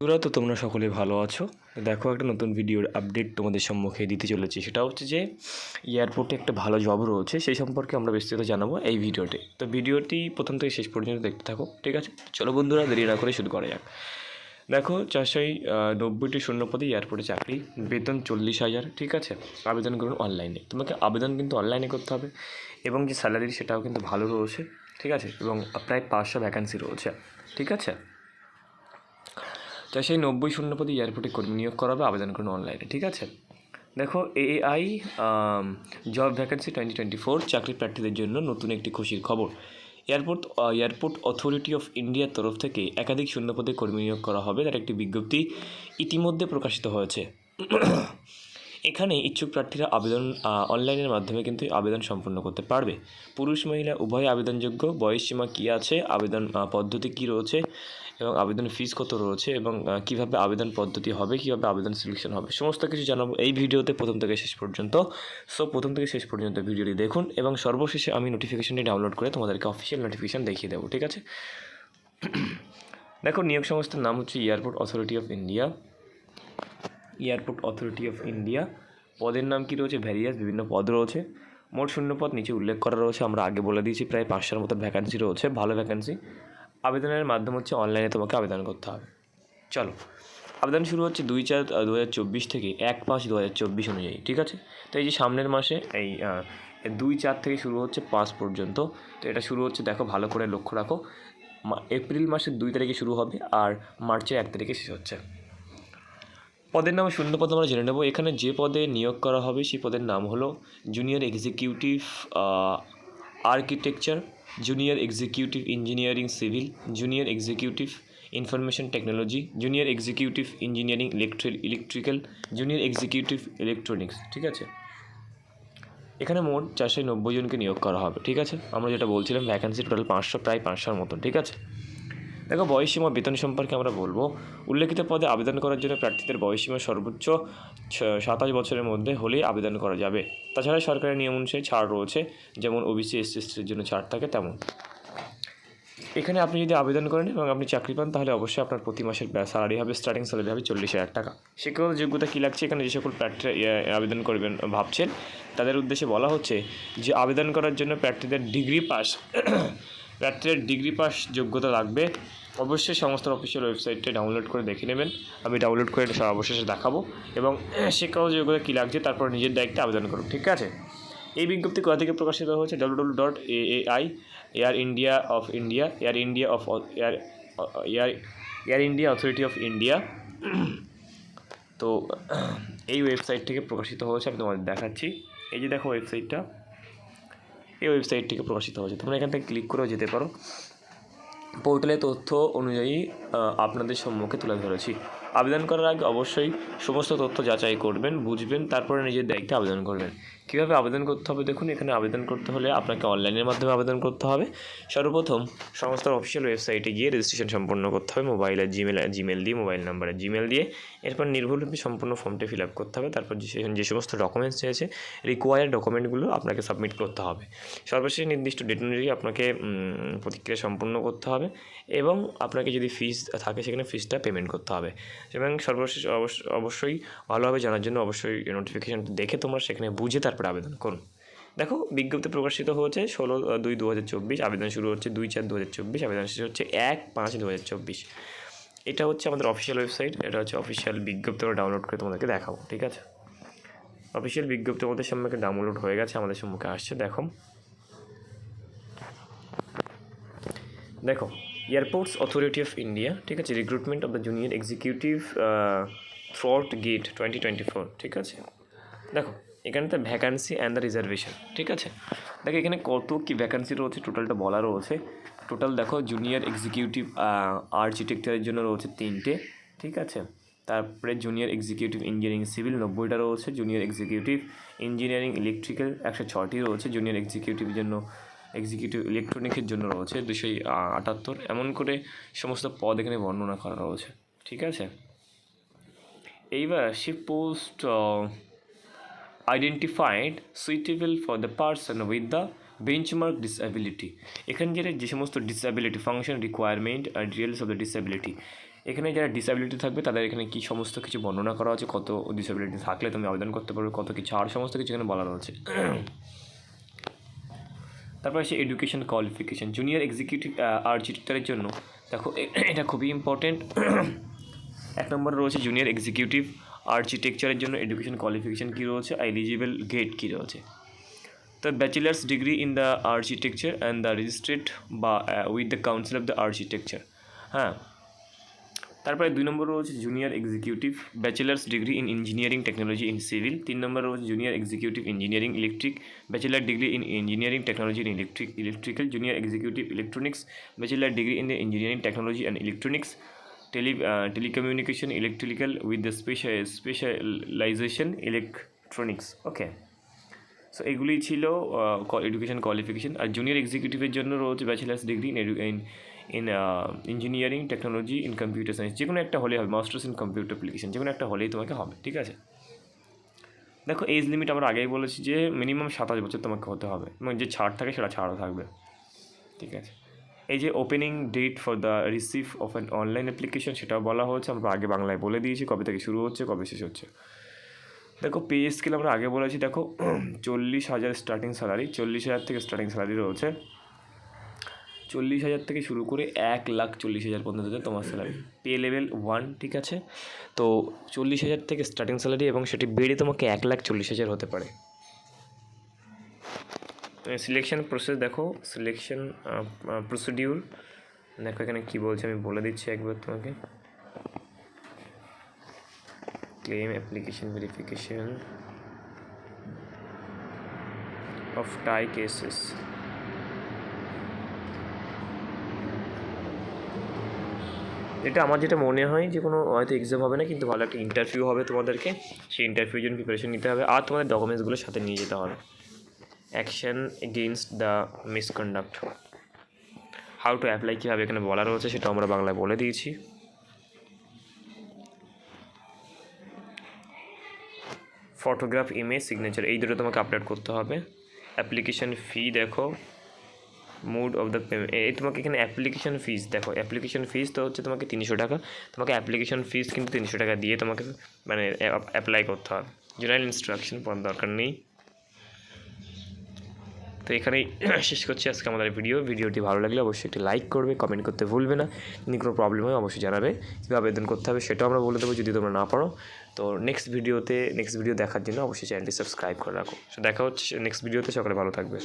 বন্ধুরা, তো তোমরা সকলে ভালো আছো? দেখো, একটা নতুন ভিডিওর আপডেট তোমাদের সম্মুখে দিতে চলেছি। সেটা হচ্ছে যে এয়ারপোর্টে একটা ভালো জব রয়েছে, সেই সম্পর্কে আমরা বিস্তারিত জানাব এই ভিডিওতে। তো ভিডিওটি প্রথম থেকে শেষ পর্যন্ত দেখতে থাকো, ঠিক আছে? চলো বন্ধুরা, দেরি না করে শুরু করা যাক। দেখো চারশোই নব্বইটি শূন্য পদে এয়ারপোর্টে চাকরি, বেতন চল্লিশ হাজার, ঠিক আছে? আবেদন করুন অনলাইনে তোমাকে আবেদন কিন্তু অনলাইনে করতে হবে এবং যে স্যালারি সেটাও কিন্তু ভালো রয়েছে, ঠিক আছে? এবং প্রায় পাঁচশো ভ্যাকান্সি রয়েছে, ঠিক আছে? তা সেই নব্বই শূন্য পদে এয়ারপোর্টে কর্মী নিয়োগ করাবে আবেদন করুন অনলাইনে ঠিক আছে? দেখো AI job vacancy twenty twenty four চাকরি প্রার্থীদের জন্য নতুন একটি খুশির খবর। এয়ারপোর্ট এয়ারপোর্ট অথরিটি অফ ইন্ডিয়ার তরফ থেকে একাধিক শূন্যপদে কর্মী নিয়োগ করা হবে, তার একটি বিজ্ঞপ্তি ইতিমধ্যে প্রকাশিত হয়েছে। এখানে ইচ্ছুক প্রার্থীরা আবেদন অনলাইনের মাধ্যমে কিন্তু আবেদন সম্পন্ন করতে পারবে। পুরুষ, মহিলা, উভয় আবেদনযোগ্য। বয়সসীমা কী আছে? আবেদন পদ্ধতি কী রয়েছে? এবং আবেদন ফিস কত রয়েছে এবং কীভাবে আবেদন পদ্ধতি হবে, কীভাবে আবেদন সিলেকশন হবে, সমস্ত কিছু জানাব এই ভিডিওতে প্রথম থেকে শেষ পর্যন্ত। সো প্রথম থেকে শেষ পর্যন্ত ভিডিওটি দেখুন এবং সর্বশেষে আমি নোটিফিকেশনটি ডাউনলোড করে তোমাদেরকে অফিসিয়াল নোটিফিকেশন দেখিয়ে দেবো, ঠিক আছে? দেখো, নিয়োগ সংস্থার নাম হচ্ছে airport authority of India airport authority of India পদের নাম কী রয়েছে? ভ্যারিয়াস বিভিন্ন পদ রয়েছে। মোট শূন্য পদ নিচে উল্লেখ করা রয়েছে। আমরা আগে বলে দিয়েছি, প্রায় পাঁচশোর মতো ভ্যাকান্সি রয়েছে। ভালো ভ্যাকান্সি আবেদনের মাধ্যম হচ্ছে অনলাইনে তোমাকে আবেদন করতে হবে। চলো, আবেদন শুরু হচ্ছে দুই চার দু হাজার চব্বিশ থেকে এক পাঁচ দু হাজার চব্বিশ অনুযায়ী, ঠিক আছে? তো এই যে সামনের মাসে এই দুই চার থেকে শুরু হচ্ছে পাঁচ পর্যন্ত, তো এটা শুরু হচ্ছে দেখো ভালো করে লক্ষ্য রাখো এপ্রিল মাসের দুই তারিখে শুরু হবে আর মার্চের এক তারিখে শেষ হচ্ছে। পদের নাম শূন্য পদ আমরা জেনে নেব। এখানে যে পদে নিয়োগ করা হবে সেই পদের নাম হলো junior executive architecture junior executive engineering civil junior executive information technology junior executive engineering electric electrical junior executive electronics ঠিক আছে? এখানে মোট চারশো নব্বই জনকে নিয়োগ করা হবে, ঠিক আছে? আমরা যেটা বলছিলাম ভ্যাকান্সি টোটাল পাঁচশো, প্রায় পাঁচশোর মতন, ঠিক আছে? দেখো বয়সসীমা বেতন সম্পর্কে আমরা বলব। উল্লেখিত পদে আবেদন করার জন্য প্রার্থীদের বয়সসীমা সর্বোচ্চ সাতাশ বছরের মধ্যে হলেই আবেদন করা যাবে। তাছাড়া সরকারের নিয়ম অনুসারে ছাড় রয়েছে, যেমন ওবিসি এসসি এসটির জন্য ছাড় থাকে তেমন। এখানে আপনি যদি আবেদন করেন এবং আপনি চাকরি পান, তাহলে অবশ্যই আপনার প্রতি মাসের স্যালারি হবে স্টার্টিং স্যালারি হবে চল্লিশ হাজার টাকা। শিক্ষাগত যোগ্যতা কী লাগছে? এখানে যে সকল প্রার্থীরা আবেদন করবেন, ভাবছেন, তাদের উদ্দেশ্যে বলা হচ্ছে যে, আবেদন করার জন্য প্রার্থীদের ডিগ্রি পাস প্রার্থীদের ডিগ্রি পাস যোগ্যতা লাগবে, অবশ্যই সমস্ত অফিসিয়াল ওয়েবসাইটে ডাউনলোড করে দেখে নেবেন। আমি ডাউনলোড করে অবশেষে দেখাবো এবং শিক্ষাগত যোগ্যতা কী লাগছে তারপর নিজের দায়িত্বে আবেদন করুন, ঠিক আছে? এই বিজ্ঞপ্তি কোথা থেকে প্রকাশিত হয়েছে? W W dot A A I air India of India air India of air air air India authority of India তো, এই ওয়েবসাইট থেকে প্রকাশিত হয়েছে, আমি তোমাদের দেখাচ্ছি। এই যে দেখো ওয়েবসাইটটা এই ওয়েবসাইট থেকে প্রকাশিত হয়েছে। তোমরা এখান থেকে ক্লিক করেও যেতে পারো। পোর্টালে তথ্য অনুযায়ী আপনাদের সম্মুখে তুলে ধরেছি। আবেদন করার আগে অবশ্যই সমস্ত তথ্য যাচাই করবেন, বুঝবেন, তারপরে নিজের দায়িত্বে আবেদন করবেন। কীভাবে আবেদন করতে হবে? দেখুন, এখানে আবেদন করতে হলে আপনাকে অনলাইনের মাধ্যমে আবেদন করতে হবে। সর্বপ্রথম সংস্থার অফিসিয়াল ওয়েবসাইটে গিয়ে রেজিস্ট্রেশন সম্পন্ন করতে হবে মোবাইলে জিমেল জিমেল দিয়ে, মোবাইল নাম্বারে জিমেল দিয়ে। এরপর নির্ভুলভাবে সম্পূর্ণ ফর্মটি ফিল আপ করতে হবে। তারপর যে সমস্ত ডকুমেন্টস চেয়েছে রিকোয়ার্ড ডকুমেন্টগুলো আপনাকে সাবমিট করতে হবে। সর্বশেষ নির্দিষ্ট ডেট অনুযায়ী আপনাকে প্রতিক্রিয়া সম্পূর্ণ করতে হবে এবং আপনাকে যদি ফিস থাকে, সেখানে ফিসটা পেমেন্ট করতে হবে। এবং সর্বশেষ অবশ্য- অবশ্যই ভালোভাবে জানার জন্য অবশ্যই নোটিফিকেশানটি দেখে তোমরা সেখানে বুঝে তারপরে আবেদন করুন দেখো, বিজ্ঞপ্তি প্রকাশিত হয়েছে ষোলো দুই দু হাজার চব্বিশ, আবেদন শুরু হচ্ছে দুই চার দু হাজার চব্বিশ, আবেদন শেষ হচ্ছে এক পাঁচ দু হাজার চব্বিশ। এটা হচ্ছে আমাদের অফিসিয়াল ওয়েবসাইট এটা হচ্ছে অফিসিয়াল বিজ্ঞপ্তি আমরা ডাউনলোড করে তোমাদেরকে দেখাবো, ঠিক আছে? অফিসিয়াল বিজ্ঞপ্তি আমাদের সম্মুখে ডাউনলোড হয়ে গেছে, আমাদের সম্মুখে আসছে, দেখো। দেখো এয়ারপোর্টস অথরিটি অফ ইন্ডিয়া, ঠিক আছে recruitment of the junior executive through GATE twenty twenty four ঠিক আছে? দেখো, এখানে তো ভ্যাকান্সি অ্যান্ড দ্য রিজার্ভেশন ঠিক আছে? দেখো, এখানে কত কি ভ্যাকান্সি রয়েছে টোটালটা বলা রয়েছে। টোটাল দেখো জুনিয়র এক্সিকিউটিভ আর্কিটেকচারের জন্য রয়েছে তিনটে, ঠিক আছে? তারপরে জুনিয়র এক্সিকিউটিভ ইঞ্জিনিয়ারিং সিভিল নব্বইটা রয়েছে জুনিয়র এক্সিকিউটিভ ইঞ্জিনিয়ারিং ইলেকট্রিক্যাল একশো ছটি রয়েছে জুনিয়র এক্সিকিউটিভের জন্য এক্সিকিউটিভ ইলেকট্রনিক্সের জন্য রয়েছে দুশো আটাত্তর। এমন করে সমস্ত পদ এখানে বর্ণনা করা রয়েছে। ঠিক আছে? এইবার ship post identified suitable for the person with the benchmark disability এখানে যেটা যে সমস্ত ডিসএবিলিটি ফাংশন রিকোয়ারমেন্ট আর ডিটেলস অফ দ্য ডিসএবিলিটি এখানে যারা ডিসেবিলিটি থাকবে, তাদের এখানে কি সমস্ত কিছু বর্ণনা করা আছে, কত ডিসেবিলিটি থাকলে তুমি আবেদন করতে পারবে, কত কিছু আর সমস্ত কিছু এখানে বলা রয়েছে। তারপর আছে এডুকেশন কোয়ালিফিকেশান জুনিয়র এক্সিকিউটিভ আর্কিটেক্টারের জন্য। দেখো, এটা খুবই ইম্পর্টেন্ট এক নম্বরে রয়েছে জুনিয়র এক্সিকিউটিভ আর্কিটেকচারের জন্য এডুকেশন কোয়ালিফিকেশান কী রয়েছে? এলিজিবল গেট কী রয়েছে? তো bachelor's degree in the architecture and the registered বা with the council of the architecture হ্যাঁ তারপরে দুই নম্বর রয়েছে junior executive bachelor's degree in engineering technology in civil তিন নম্বর রয়েছে junior executive engineering electric bachelor degree in engineering technology in electric electrical junior executive electronics bachelor degree in engineering technology and electronics tele telecommunication electrical with the special specialisation electronics okay so এগুলি ছিল education qualification আর junior এক্সিকিউটিভের জন্য রয়েছে bachelor's degree in in engineering technology in computer science যে কোনো একটা হলে হবে মাস্টার্স ইন কম্পিউটার অ্যাপ্লিকেশন যে কোনো একটা হলেই তোমাকে হবে, ঠিক আছে? দেখো এজ লিমিট আমরা আগেই বলেছি যে মিনিমাম সাতাশ বছর তোমাকে হতে হবে, এবং যে ছাড় থাকে সেটা ছাড়ও থাকবে, ঠিক আছে? এই যে opening date for the receive of an online application সেটাও বলা হয়েছে, আমরা আগে বাংলায় বলে দিয়েছি, কবে থেকে শুরু হচ্ছে, কবে শেষ হচ্ছে। দেখো পে স্কেল আমরা আগে বলেছি, দেখো, চল্লিশ হাজার স্টার্টিং স্যালারি চল্লিশ হাজার থেকে স্টার্টিং স্যালারি রয়েছে। চল্লিশ হাজার থেকে শুরু করে এক লাখ চল্লিশ হাজার পর্যন্ত তোমার স্যালারি পে লেভেল ওয়ান ঠিক আছে? তো চল্লিশ হাজার থেকে স্টার্টিং স্যালারি এবং সেটি বেড়ে তোমাকে এক লাখ চল্লিশ হাজার হতে পারে। সিলেকশন প্রসেস দেখো সিলেকশন প্রসিডিউর দেখো এখানে কী বলছে, আমি বলে দিচ্ছি একবার তোমাকে। Claim application verification of tie cases এটা আমার যেটা মনে হয় যে কোনো, হয়তো এক্সাম হবে না, কিন্তু ভালো একটা ইন্টারভিউ হবে তোমাদেরকে। সেই ইন্টারভিউর জন্য প্রিপারেশন নিতে হবে। আর তোমাদের ডকুমেন্টসগুলো সাথে নিয়ে যেতে হবে। Action against the misconduct how to apply কীভাবে এখানে বলা রয়েছে সেটা আমরা বাংলায় বলে দিয়েছি। ফটোগ্রাফ ইমেজ সিগনেচার এই দুটো তোমাকে আপলোড করতে হবে। অ্যাপ্লিকেশন ফি দেখো। মুড অফ দ্য পেমেন্ট এই তোমাকে এখানে অ্যাপ্লিকেশন ফিস দেখো অ্যাপ্লিকেশন ফিস তো হচ্ছে তোমাকে তিনশো টাকা। তোমাকে অ্যাপ্লিকেশন ফিস কিন্তু তিনশো টাকা দিয়ে তোমাকে মানে অ্যাপ্লাই করতে হবে। জেনারেল ইনস্ট্রাকশন পড়ার দরকার নেই। তো এখানেই শেষ করছি আজকে আমাদের ভিডিও ভিডিওটি ভালো লাগলে অবশ্যই একটি লাইক করবে কমেন্ট করতে ভুলবে না। যদি কোনো প্রবলেম হয়, অবশ্যই জানাবে। কীভাবে আবেদন করতে হবে সেটাও আমরা বলে দেবো, যদি তোমরা না পারো। তো নেক্সট ভিডিওতে নেক্সট ভিডিও দেখার জন্য অবশ্যই চ্যানেলটি সাবস্ক্রাইব করে রাখো। তো দেখা হচ্ছে নেক্সট ভিডিওতে সকালে ভালো থাকবে।